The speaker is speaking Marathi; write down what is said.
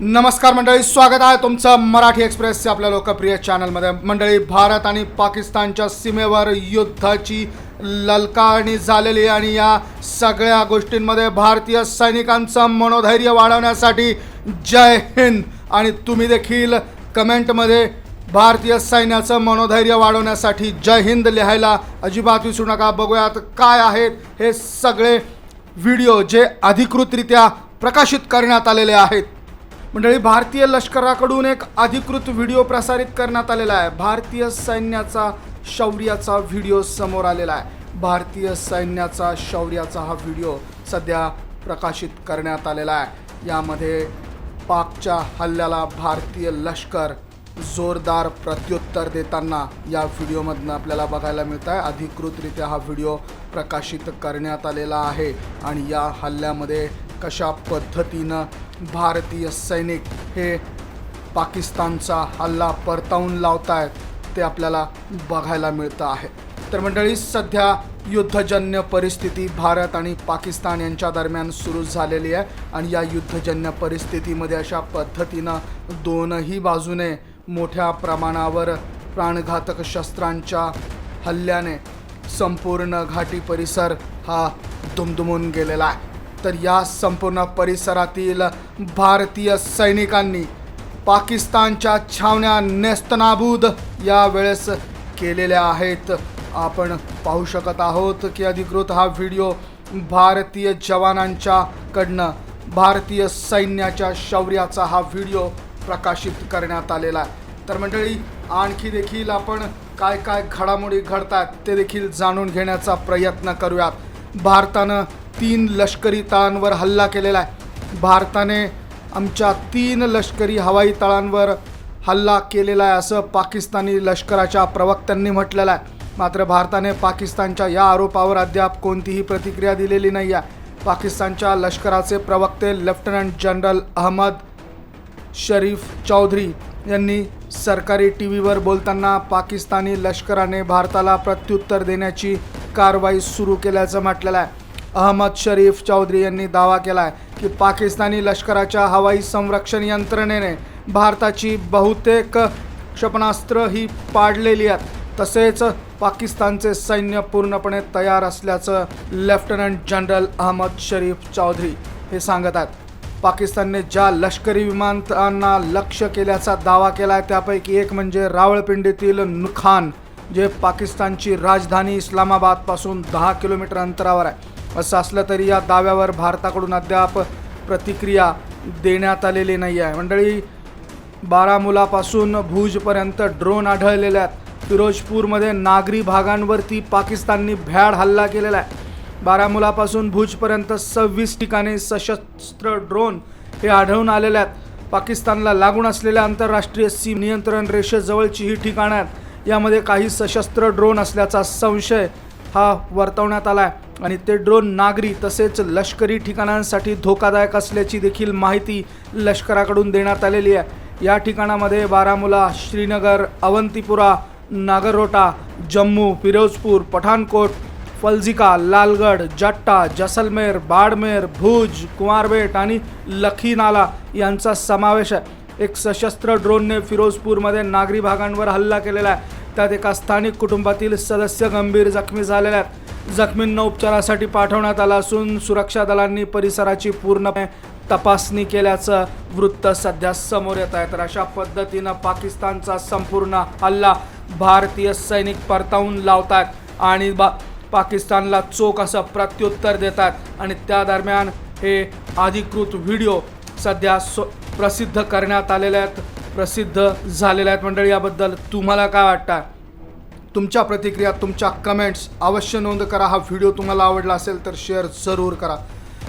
नमस्कार मंडळी स्वागत आहे तुमचं मराठी एक्सप्रेसच्या आपल्या लोकप्रिय चॅनलमध्ये. मंडळी भारत आणि पाकिस्तानच्या सीमेवर युद्धाची ललकारणी झालेली आहे आणि या सगळ्या गोष्टींमध्ये भारतीय सैनिकांचं मनोधैर्य वाढवण्यासाठी जय हिंद. आणि तुम्ही देखील कमेंटमध्ये भारतीय सैन्याचं मनोधैर्य वाढवण्यासाठी जय हिंद लिहायला अजिबात विसरू नका. बघूयात काय आहेत हे सगळे व्हिडिओ जे अधिकृतरित्या प्रकाशित करण्यात आलेले आहेत. मंडळी भारतीय लष्कराकडून एक अधिकृत व्हिडिओ प्रसारित करण्यात आलेला आहे. भारतीय सैन्याचा शौर्याचा व्हिडिओ समोर आलेला आहे. भारतीय सैन्याचा शौर्याचा हा व्हिडिओ सध्या प्रकाशित करण्यात आलेला आहे. यामध्ये पाकच्या हल्ल्याला भारतीय लष्कर जोरदार प्रत्युत्तर देताना या व्हिडिओमधनं आपल्याला बघायला मिळत आहे अधिकृतरित्या हा व्हिडिओ प्रकाशित करण्यात आलेला आहे आणि या हल्ल्यामध्ये कशा पद्धतीनं भारतीय सैनिक हे पाकिस्तानचा हल्ला परतावून लावत आहेत ते आपल्याला बघायला मिळतं आहे. तर मंडळी सध्या युद्धजन्य परिस्थिती भारत आणि पाकिस्तान यांच्या दरम्यान सुरू झालेली आहे आणि या युद्धजन्य परिस्थितीमध्ये अशा पद्धतीनं दोनही बाजूने मोठ्या प्रमाणावर प्राणघातक शस्त्रांच्या हल्ल्याने संपूर्ण घाटी परिसर हा दुमदुमून गेलेला आहे. तर या संपूर्ण परिसरातील भारतीय सैनिकांनी पाकिस्तानच्या छावण्या नेस्तनाबूद यावेळेस केलेल्या आहेत. आपण पाहू शकत आहोत की अधिकृत हा व्हिडिओ भारतीय जवानांच्याकडनं भारतीय सैन्याच्या शौर्याचा हा व्हिडिओ प्रकाशित करण्यात आलेला आहे. तर मंडळी आणखी देखील आपण काय काय घडामोडी घडतात ते देखील जाणून घेण्याचा प्रयत्न करूयात. भारतानं तीन लष्करी तळांवर हल्ला केलेला आहे. भारताने आमच्या तीन लष्करी हवाई तळांवर हल्ला केलेला आहे असं पाकिस्तानी लष्कराच्या प्रवक्त्यांनी म्हटलेलं आहे. मात्र भारताने पाकिस्तानच्या या आरोपावर अद्याप कोणतीही प्रतिक्रिया दिलेली नाही आहे. पाकिस्तानच्या लष्कराचे प्रवक्ते लेफ्टनंट जनरल अहमद शरीफ चौधरी यांनी सरकारी टी व्हीवर बोलताना पाकिस्तानी लष्कराने भारताला प्रत्युत्तर देण्याची कारवाई सुरू केल्याचं म्हटलेलं आहे. अहमद शरीफ चौधरी यांनी दावा केला आहे की पाकिस्तानी लष्कराच्या हवाई संरक्षण यंत्रणेने भारताची बहुतेक क्षेपणास्त्र ही पाडलेली आहेत. तसेच पाकिस्तानचे सैन्य पूर्णपणे तयार असल्याचं लेफ्टनंट जनरल अहमद शरीफ चौधरी हे सांगत आहेत. पाकिस्तानने ज्या लष्करी विमानांना लक्ष केल्याचा दावा केला आहे त्यापैकी एक म्हणजे रावळपिंडीतील नुखान जे पाकिस्तानची राजधानी इस्लामाबादपासून दहा किलोमीटर अंतरावर आहे. असं असलं तरी या दाव्यावर भारताकडून अद्याप प्रतिक्रिया देण्यात आलेली नाही आहे. मंडळी बारामुलापासून भुजपर्यंत ड्रोन आढळलेले आहेत. फिरोजपूरमध्ये नागरी भागांवरती पाकिस्ताननी भ्याड हल्ला केलेला आहे. बारामुलापासून भुजपर्यंत सव्वीस ठिकाणी सशस्त्र ड्रोन हे आढळून आलेले आहेत. पाकिस्तानला लागून असलेल्या आंतरराष्ट्रीय सी नियंत्रण रेषेजवळची ही ठिकाणं आहेत. यामध्ये काही सशस्त्र ड्रोन असल्याचा संशय हा वर्तवण्यात आला आहे आणि ते ड्रोन नागरी तसेच लष्करी ठिकाणांसाठी धोकादायक असल्याची देखील माहिती लष्कराकडून देण्यात आलेली आहे. या ठिकाणामध्ये बारामुला श्रीनगर अवंतीपुरा नागरोटा जम्मू फिरोजपूर पठाणकोट फलजिका लालगड जट्टा जसलमेर बाडमेर भुज कुमारबेट आणि लखीनाला यांचा समावेश आहे. एक सशस्त्र ड्रोनने फिरोजपूरमध्ये नागरी भागांवर हल्ला केलेला आहे. त्यात एका स्थानिक कुटुंबातील सदस्य गंभीर जखमी झालेल्या आहेत. जखमींना उपचारासाठी पाठवण्यात आला असून सुरक्षा दलांनी परिसराची पूर्णपणे तपासणी केल्याचं वृत्त सध्या समोर येत आहे. तर अशा पद्धतीनं पाकिस्तानचा संपूर्ण हल्ला भारतीय सैनिक परतावून लावतात आणि बा पाकिस्तानला चोख असं प्रत्युत्तर देतात आणि त्या दरम्यान हे अधिकृत व्हिडिओ सध्या सो प्रसिद्ध करण्यात आलेले आहेत. प्रसिद्ध झालेल्या आहेत मंडळी याबद्दल तुम्हाला काय वाटतं? तुमच्या प्रतिक्रिया तुमच्या कमेंट्स अवश्य नोंद करा. हा व्हिडिओ तुम्हाला आवडला असेल तर शेअर जरूर करा.